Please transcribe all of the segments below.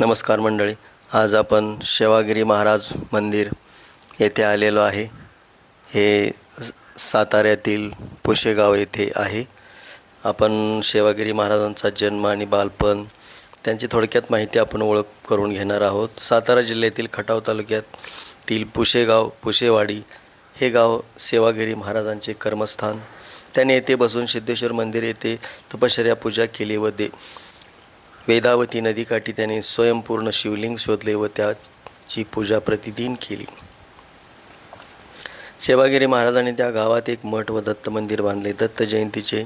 नमस्कार मंडळी. आज आपण शेवागिरी महाराज मंदिर येथे आलेलो आहे. हे साताऱ्यातील पुशेगाव येथे आहे. आपण शेवागिरी महाराजांचा जन्म आणि बालपण त्यांची थोडक्यात माहिती आपण ओळख करून घेणार आहोत. सातारा जिल्ह्यातील खटाव तालुक्यातील पुशेगाव पुशेवाडी हे गाव सेवागिरी महाराजांचे कर्मस्थान. त्याने येथे बसून सिद्धेश्वर मंदिर येथे तपश्चर्या पूजा केली व दे वेदावती नदीकाठी त्याने स्वयंपूर्ण शिवलिंग शोधले व त्याची पूजा प्रतिदिन केली. सेवागिरी महाराजांनी त्या गावात एक मठ व दत्त मंदिर बांधले. दत्त जयंतीचे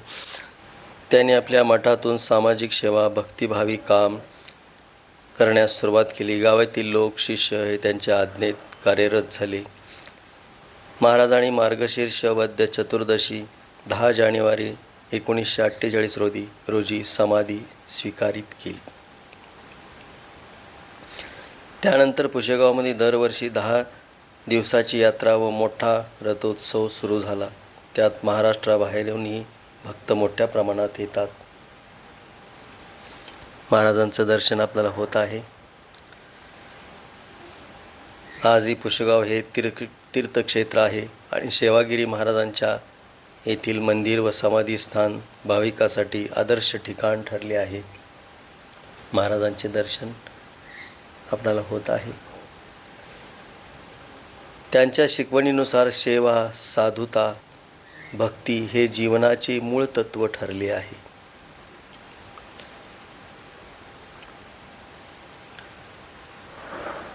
त्याने आपल्या मठातून सामाजिक सेवा भक्तिभावी काम करण्यास सुरुवात केली. गावातील लोक शिष्य हे त्यांच्या आज्ञेत कार्यरत झाले. महाराजांनी मार्गशीर्ष वद्य चतुर्दशी दहा जानेवारी एकोणीसशे अठ्ठेचाळीस रोजी रोजी समाधी स्वीकारित केली. त्यानंतर पुशेगावमध्ये दरवर्षी दहा दिवसाची यात्रा व मोठा रथोत्सव सुरू झाला. त्यात महाराष्ट्राबाहेरूनही भक्त मोठ्या प्रमाणात येतात. महाराजांचं दर्शन आपल्याला होत आहे. आजही पुशेगाव हे तीर्थ तीर्थक्षेत्र आहे आणि सेवागिरी महाराजांच्या येथील मंदिर व समाधीस्थान भाविकासाठी आदर्श ठिकाण ठरले आहे. महाराजांचे दर्शन आपल्याला होत आहे. त्यांच्या शिकवणीनुसार सेवा साधुता भक्ती हे जीवनाचे मूळ तत्व ठरले आहे.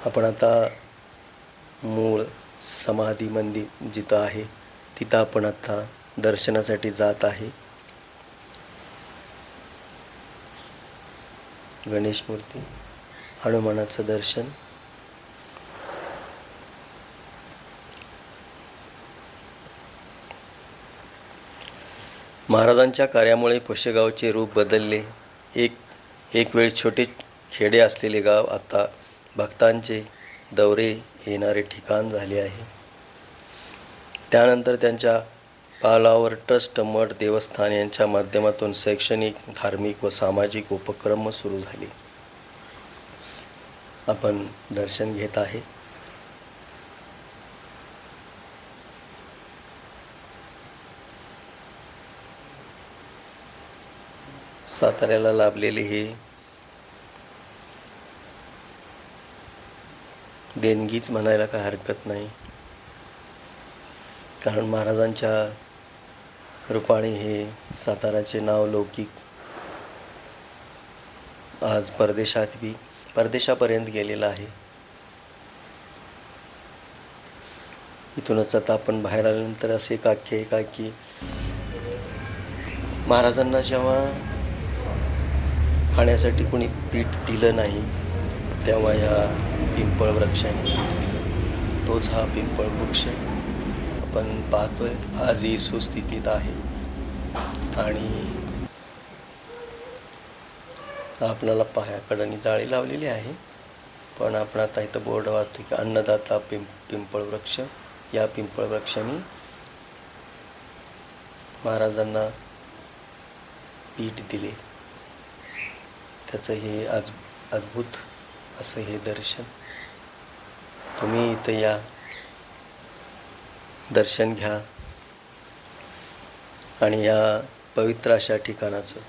आपण आता मूळ समाधी मंदिर जिथं आहे तिथं आपण आता दर्शनासाठी जात आहे. गणेश मूर्ती हनुमानाचं दर्शन. महाराजांच्या कार्यामुळे पुशेगावचे रूप बदलले. एक एक वेळ छोटे खेडे असलेले गाव आता भक्तांचे दौरे येणारे ठिकाण झाले आहे. त्यानंतर त्यांच्या पालावर ट्रस्ट मठ देवस्थान यांच्या माध्यमातून शैक्षणिक धार्मिक व सामाजिक उपक्रम सुरू झाले. आपण दर्शन घेत आहे. साताऱ्याला लाभलेले हे देणगीच म्हणायला काय हरकत नाही. कारण महाराजांच्या रुपाणी हे साताराचे नाव लौकिक. आज परदेशात बी परदेशापर्यंत गेलेलं आहे. इथूनच आता आपण बाहेर आल्यानंतर असे एक आहे का की महाराजांना जेव्हा खाण्यासाठी कोणी पीठ दिलं नाही तेव्हा ह्या पिंपळ वृक्षाने पीठ दिलं. तोच हा पिंपळ वृक्ष आपण पाहतोय आजही सुस्थितीत आहे. आणि आपल्याला पायाकडनी जाळी लावलेली आहे. पण आपण आता इथं बोर्ड वाहतो की अन्नदाता पिं पिंपळ वृक्ष या पिंपळ वृक्षाने महाराजांना पीठ दिले. त्याचं हे आज अद्भुत असं हे दर्शन. तुम्ही इथं या. दर्शन घ्या. आणि या पवित्र अशा ठिकाणाचं